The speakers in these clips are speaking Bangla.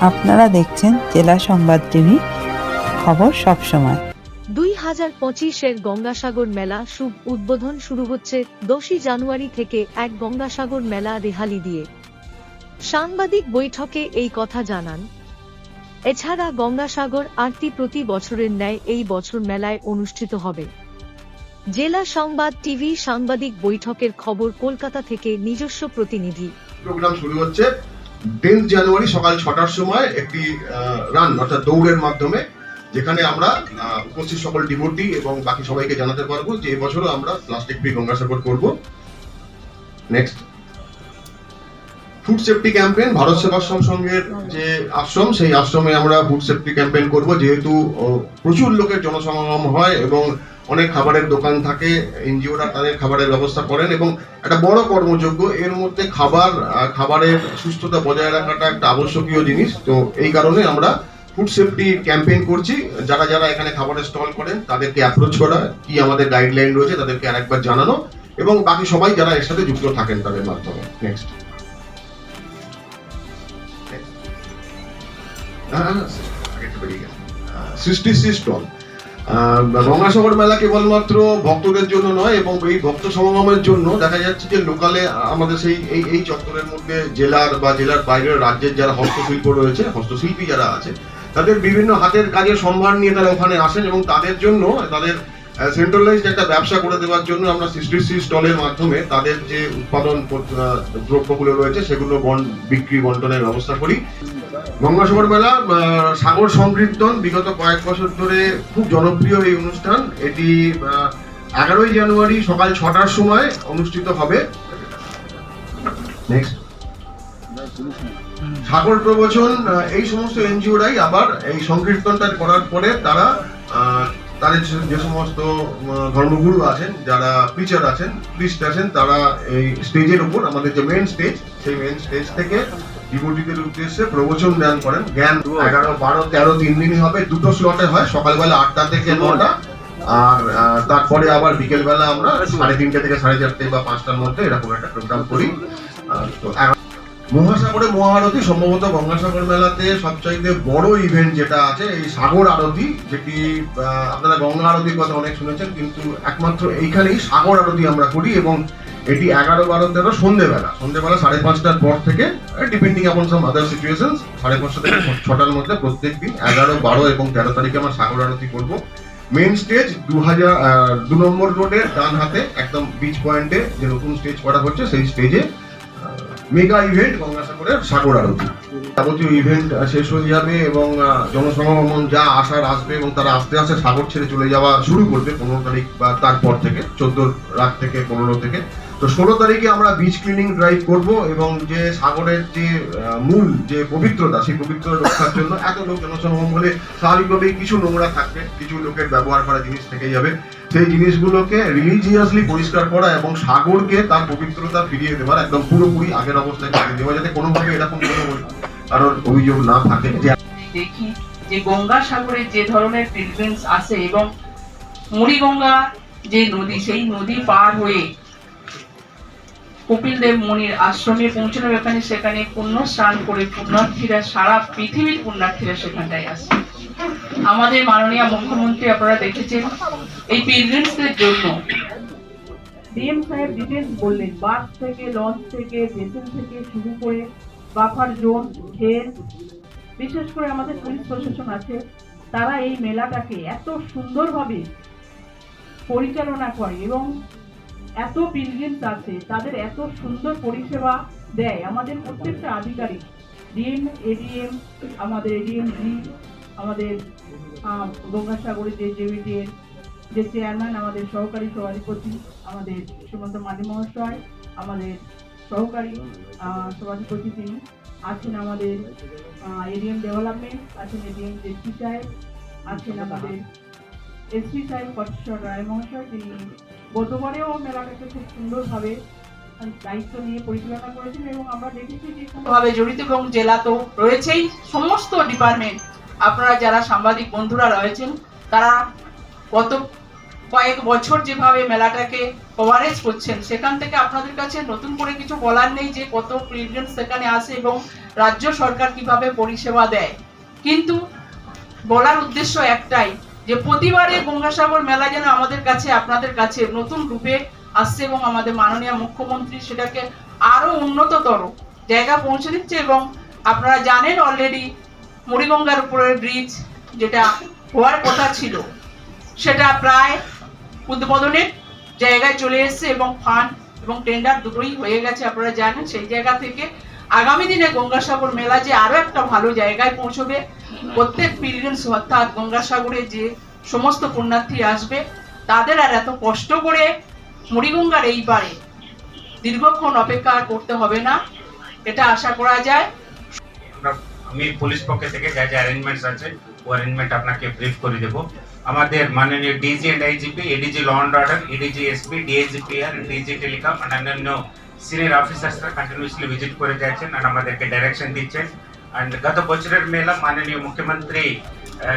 আপনারা দেখছেন জেলা সংবাদ টিভি খবর সবসময় দুই হাজার পঁচিশের গঙ্গাসাগর মেলা শুভ উদ্বোধন শুরু হচ্ছে দশই জানুয়ারি থেকে এক গঙ্গাসাগর মেলা রেহালি দিয়ে। সাংবাদিক বৈঠকে এই কথা জানান এছাড়া গঙ্গাসাগর আরতি প্রতি বছরের ন্যায় এই বছর মেলায় অনুষ্ঠিত হবে। জেলা সংবাদ টিভি সাংবাদিক বৈঠকের খবর কলকাতা থেকে নিজস্ব প্রতিনিধি। প্রোগ্রাম শুরু হচ্ছে। টেন্থ জানুয়ারি সকাল ছটার সময় একটি রান অর্থাৎ দৌড়ের মাধ্যমে, যেখানে আমরা উপস্থিত সকল ডিভোটি এবং বাকি সবাইকে জানাতে পারব যে এবছরও আমরা প্লাস্টিক ফ্রি গঙ্গাসাগর করব। Next food safety campaign Bharat Sevashram সংঘের যে আশ্রম, সেই আশ্রমে আমরা ফুড সেফটি ক্যাম্পেইন করব। যেহেতু প্রচুর লোকের জনসমাগম হয় এবং অনেক খাবারের দোকান থাকে, এনজিওরা তাদের খাবারের ব্যবস্থা করেন এবং একটা বড় কর্মযোগ্য, এর মধ্যে খাবার খাবারের সুস্থতা বজায় রাখাটা একটা আবশ্যকীয় জিনিস। তো এই কারণে আমরা ফুড সেফটি ক্যাম্পেইন করছি। যারা যারা এখানে খাবারের স্টল করেন, তাদেরকে অ্যাপ্রোচ করা, কি আমাদের গাইডলাইন রয়েছে তাদেরকে আরেকবার জানানো এবং বাকি সবাই যারা এর সাথে যুক্ত থাকেন তাদের মাধ্যমে। নেক্সট সৃষ্টি স্টল গঙ্গাসাগর মেলা কেবলমাত্র ভক্তদের জন্য নয়, এবং এই ভক্ত সমাগমের জন্য দেখা যাচ্ছে যে লোকালে আমাদের সেই এই এই চত্বরের মধ্যে জেলার বা জেলার বাইরের রাজ্যের যারা হস্তশিল্প রয়েছে, হস্তশিল্পী যারা আছে, তাদের বিভিন্ন হাতের কাজের সম্ভার নিয়ে তারা ওখানে আসেন এবং তাদের জন্য, তাদের সেন্ট্রালাইজড একটা ব্যবসা করে দেওয়ার জন্য আমরা সৃষ্টি স্টলের মাধ্যমে তাদের যে উৎপাদন দ্রব্যগুলো রয়েছে, সেগুলো বিক্রি, বন্টনের ব্যবস্থা করি। গঙ্গাসাগর মেলা সাগর সংকীর্তন, বিগত কয়েক বছর ধরে খুব জনপ্রিয় এই অনুষ্ঠান। এটি এগারোই জানুয়ারি সকাল ছটার সময় অনুষ্ঠিত হবে। নেক্সট সাগর প্রবচন এই সমস্ত এনজিওরাই আবার এই সংকীর্তনটা করার পরে তারা তাদের যে- সমস্ত ধর্মগুরু আছেন, যারা প্রিচার আছেন প্রিস্ট আছেন, তারা এই স্টেজের উপর, আমাদের যে মেন স্টেজ সেই মেন স্টেজ থেকে ডিভোটিদের উদ্দেশ্যে প্রবচন দান করেন। জ্ঞান এগারো বারো তেরো তিন দিনই হবে। দুটো স্লটে হয় সকালবেলা আটটা থেকে নটা। আর তারপরে আবার বিকেলবেলা আমরা সাড়ে তিনটে থেকে সাড়ে চারটে বা পাঁচটার মধ্যে এরকম একটা প্রোগ্রাম করি। তো মহাসাগরে মহাআরতি সম্ভবত গঙ্গাসাগর মেলাতে সবচাইতে বড় ইভেন্ট যেটা আছে এই সাগর আরতি যেটি আপনারা গঙ্গা আরতির কথা অনেক শুনেছেন কিন্তু একমাত্র এইখানেই সাগর আরতি আমরা করি এবং এটি এগারো বারো তেরো সন্ধেবেলা। সন্ধেবেলা সাড়ে পাঁচটার পর থেকে ডিপেন্ডিং আপন সাম আদার সিচুয়েশন সাড়ে পাঁচটা থেকে ছটার মধ্যে প্রত্যেক দিন এগারো বারো এবং তেরো তারিখে আমরা সাগর আরতি করব। মেন স্টেজ দু হাজার দু নম্বর রোডের ডান হাতে একদম বিচ পয়েন্টে যে নতুন স্টেজ করা হচ্ছে সেই স্টেজে মেগা ইভেন্ট গঙ্গাসাগরের সাগর আরতি। যাবতীয় ইভেন্ট শেষ হয়ে যাবে এবং জনসমাগম যা আসার আসবে এবং তারা আস্তে আস্তে সাগর ছেড়ে চলে যাওয়া শুরু করবে পনেরো তারিখ বা তারপর থেকে চোদ্দ রাত থেকে পনেরো থেকে। তো ষোলো তারিখে আমরা বিচ ক্লিনিং ড্রাইভ করব এবং যে সাগরের যে মূল যে পবিত্রতা, সেই পবিত্র রক্ষার জন্য এত লোক জনসমাগম হলে স্বাভাবিকভাবেই কিছু নোংরা থাকবে, কিছু লোকের ব্যবহার করা জিনিস থেকে যাবে। সেই জিনিসগুলোকে রিলিজিয়াসলি পরিষ্কার করা এবং সাগরকে তার পবিত্রতা ফিরিয়ে দেওয়ার একদম পুরোপুরি আগের অবস্থায় ফিরিয়ে দেওয়া, যাতে কোনোভাবে এরকম কোনো কারোর অভিযোগ না থাকে। দেখি যে গঙ্গাসাগরে যে ধরনের পিলগ্রিমস আসে এবং মুড়িগঙ্গা যে নদী, সেই নদী পার হয়ে কপিল দেব মনির আশ্রমে পৌঁছানো এখানে সেখানে পুণ্য স্নান করে পুণ্যার্থীরা সারা পৃথিবীর পুণ্যার্থীরা সেখানটায় আসে। আমাদের মাননীয় মুখ্যমন্ত্রী আপনারা দেখেছেন, এই পিলগ্রিমসদের জন্য ডিএম সাহেব ডিটেলস বললেন বাস থেকে, লঞ্চ থেকে ভেসেল থেকে শুরু করে বাফার জোন ঘের বিশেষ করে আমাদের পুলিশ প্রশাসন আছে, তারা এই মেলাটাকে এত সুন্দরভাবে পরিচালনা করে এবং এত পিলগ্রিমস আছে তাদের এত সুন্দর পরিষেবা দেয়। আমাদের প্রত্যেকটা আধিকারিক ডিএম এডিএম আমাদের এডিএম জি আমাদের আহ, গঙ্গাসাগরের যে জেভিডিএর যে চেয়ারম্যান আমাদের সহকারী সভাধিপতি আমাদের সুমন্ত মাঝি মহাশয় আমাদের সহকারী সভাধিপতি তিনি আছেন আমাদের এডিএম ডেভেলপমেন্ট আছেন এডিএম জেসপি সাহেব আছেন আমাদের এসপি সাহেব কটেশ্বর রায় মহাশয় তিনি গতবারেও মেলাটাকে খুব সুন্দরভাবে দায়িত্ব নিয়ে পরিচালনা করেছেন এবং আমরা দেখেছি যে ভাবে জড়িত এবং জেলা তো রয়েছেই, সমস্ত ডিপার্টমেন্ট আপনারা যারা সাংবাদিক বন্ধুরা রয়েছেন, তারা গত কয়েক বছর যেভাবে মেলাটাকে কভারেজ করছেন, সেখান থেকে আপনাদের কাছে নতুন করে কিছু বলার নেই যে কত প্রেগনেন্ট সেখানে আসে এবং রাজ্য সরকার কীভাবে পরিষেবা দেয়। কিন্তু বলার উদ্দেশ্য একটাই যে প্রতিবারে গঙ্গাসাগর মেলা যেন আমাদের কাছে, আপনাদের কাছে নতুন রূপে আসছে এবং আমাদের মাননীয় মুখ্যমন্ত্রী সেটাকে আরও উন্নততর জায়গা পৌঁছে দিচ্ছে এবং আপনারা জানেন অলরেডি মুড়িগঙ্গার উপরের ব্রিজ যেটা হওয়ার কথা ছিল, সেটা প্রায় উদ্বোধনের জায়গায় চলে এসেছে এবং ফান্ড এবং টেন্ডার দুটোই হয়ে গেছে, আপনারা জানেন সেই জায়গা থেকে আগামী দিনে গঙ্গাসাগর মেলা যে আরও একটা ভালো জায়গায় পৌঁছবে, প্রত্যেক পিলগ্রিমস অর্থাৎ গঙ্গাসাগরে যে সমস্ত পুণ্যার্থী আসবে, তাদের আর এত কষ্ট করে মুড়িগঙ্গার এই পারে দীর্ঘক্ষণ অপেক্ষা করতে হবে না, এটা আশা করা যায়। আমি পুলিশ পক্ষ থেকে যা যা অ্যারেঞ্জমেন্টস আছে, ও অ্যারেঞ্জমেন্ট আপনাকে ব্রিফ করে দেবো। আমাদের মাননীয় DG and IGP ADG law and order ADG SP DSGP R DG telecom অন্যান্য সিনিয়র অফিসার্সরা কন্টিনিউসলি ভিজিট করে যাচ্ছেন আর আমাদেরকে ডাইরেকশন দিচ্ছেন অ্যান্ড গত বছরের মেলা মাননীয় মুখ্যমন্ত্রী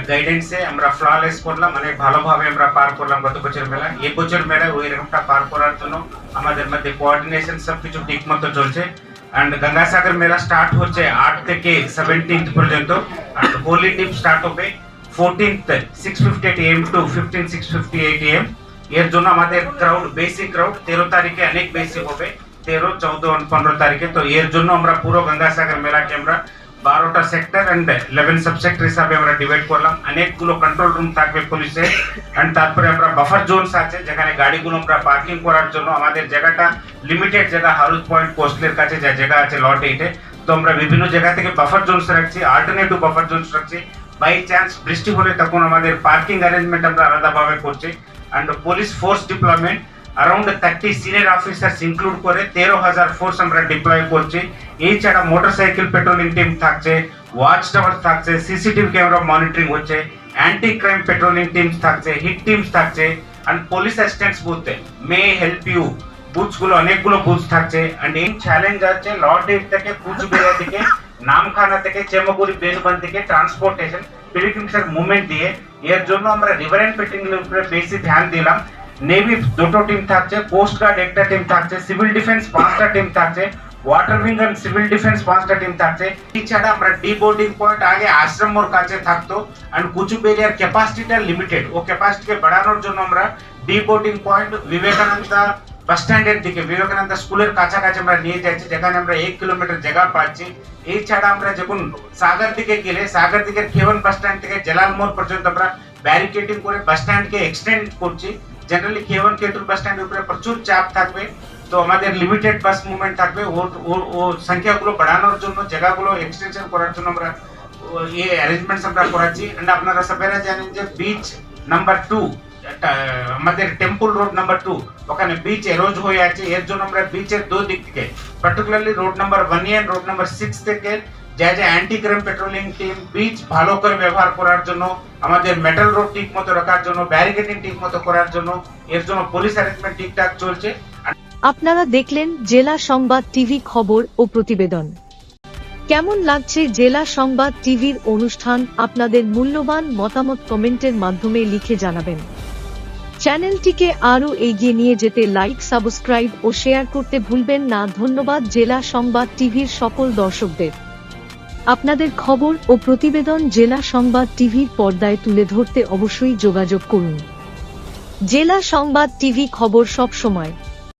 গাইডেন্সে আমরা ফ্ললেস করলাম অনেক ভালোভাবে আমরা পার করলাম গত বছর মেলা এই বছর মেলা ওই রকমটা পার করার জন্য আমাদের মধ্যে কোঅর্ডিনেশন সব কিছু ঠিক মতো চলছে అండ్ గంగాసాగర్ మేళా స్టార్ట్ হচ্ছে আট থেকে সেভেন্টিন্থ পর্যন্ত అండ్ হোলি ডিপ স্টার্ট হবে fourteenth six fifty eight M to fifteen six fifty eight M এর জন্য আমাদের ক্রাউড বেসিক ক্রাউড তেরো তারিখে অনেক বেশি হবে তেরো চৌদ্দ পনেরো তারিখে তো এর জন্য আমরা পুরো গঙ্গাসাগর মেলাকে আমরা বারোটা সেক্টর অ্যান্ড ইলেভেন সাবসেক্টর হিসাবে আমরা ডিভাইড করলাম অনেকগুলো কন্ট্রোল রুম থাকবে পুলিশের অ্যান্ড তারপরে আমরা বাফার জোনস আছে যেখানে গাড়িগুলো আমরা পার্কিং করার জন্য আমাদের জায়গাটা লিমিটেড জায়গা হাউস পয়েন্ট কোস্টলের কাছে যে জায়গা আছে লট এইটে তো আমরা বিভিন্ন জায়গা থেকে বাফার জোনস রাখছি অল্টারনেটিভ বাফার জোনস রাখছি বাই চান্স বৃষ্টি হলে তখন আমাদের পার্কিং অ্যারেঞ্জমেন্ট আমরা আলাদাভাবে করছি and police force deployment around thirty senior officers include করে তেরো হাজার ফোর্স আমরা ডিপ্লয় করছি। এছাড়া মোটরসাইকেল পেট্রোলিং টিম থাকছে ওয়াচ টাওয়ার থাকছে সিসিটিভি ক্যামেরা মনিটরিং হচ্ছে অ্যান্টি ক্রাইম পেট্রোলিং টিমস থাকছে হিট টিমস থাকছে and police assistants booth may help you বুথসগুলো, অনেকগুলো বুথ থাকছে অ্যান্ড এই চ্যালেঞ্জ আছে লর্ড থেকে কুচবিহার থেকে নামখানা থেকে চেমগুড়ি বেনবন থেকে ট্রান্সপোর্টেশন পিলিগ্রিমসের মুভমেন্ট দিয়ে। এর জন্য আমরা রিভার অ্যান্ড পেটিং উপরে বেশি ধ্যান দিলাম। নেভি দুটো টিম থাকছে কোস্ট গার্ড একটা টিম থাকছে সিভিল ডিফেন্স পাঁচটা টিম থাকছে water wing and civil defence পাঁচটা টিম থাকছে। এছাড়া আমরা ডি বোর্ডিং পয়েন্ট আগে আশ্রম মোর কাছে থাকতো অ্যান্ড কুচুবেরিয়ার ক্যাপাসিটিটা লিমিটেড ও ক্যাপাসিটিকে বাড়ানোর জন্য আমরা deboarding point Vivekananda bus স্ট্যান্ডের দিকে বিবেকানন্দ স্কুলের কাছাকাছি আমরা নিয়ে যাচ্ছি, যেখানে আমরা এক কিলোমিটার জায়গা পাচ্ছি। এছাড়া আমরা যখন সাগর দিকে গেলে, সাগর দিকের খেবন বাস স্ট্যান্ড থেকে জেলাল মোড় পর্যন্ত আমরা ব্যারিকেডিং করে বাস স্ট্যান্ডকে এক্সটেন্ড করছি। জেনারেলি খেবন কেটুর বাস স্ট্যান্ডের উপরে প্রচুর চাপ থাকবে। তো আমাদের লিমিটেড বাস মুভমেন্ট থাকবে। ও, ও- সংখ্যাগুলো বাড়ানোর জন্য, জায়গাগুলো এক্সটেনশন করার জন্য আমরা এই অ্যারেঞ্জমেন্টস আমরা করাচ্ছি। এন্ড আপনারা সবাইরা জানেন যে বিচ নাম্বার টু, আমাদের টেম্পল রোড নাম্বার টু ওখানে বিচ এরোজ হয়ে আছে। এর জন্য আমরা বিচের দু দিক থেকে particularly road number one and road number six থেকে যা যা anti crime patrolling team beach ভালো করে ব্যবহার করার জন্য, আমাদের মেটাল রোড ঠিক মতো রাখার জন্য ব্যারিকেডিং ঠিক মতো করার জন্য, এর জন্য পুলিশ অ্যারেঞ্জমেন্ট ঠিকঠাক চলছে। আপনারা দেখলেন জেলা সংবাদ টিভি খবর ও প্রতিবেদন। কেমন লাগছে জেলা সংবাদ টিভির অনুষ্ঠান, আপনাদের মূল্যবান মতামত কমেন্টের মাধ্যমে লিখে জানাবেন। চ্যানেলটিকে আরও এগিয়ে নিয়ে যেতে লাইক সাবস্ক্রাইব ও শেয়ার করতে ভুলবেন না। ধন্যবাদ জেলা সংবাদ টিভির সকল দর্শকদের। আপনাদের খবর ও প্রতিবেদন জেলা সংবাদ টিভির পর্দায় তুলে ধরতে অবশ্যই যোগাযোগ করুন। জেলা সংবাদ টিভি খবর সব সময়।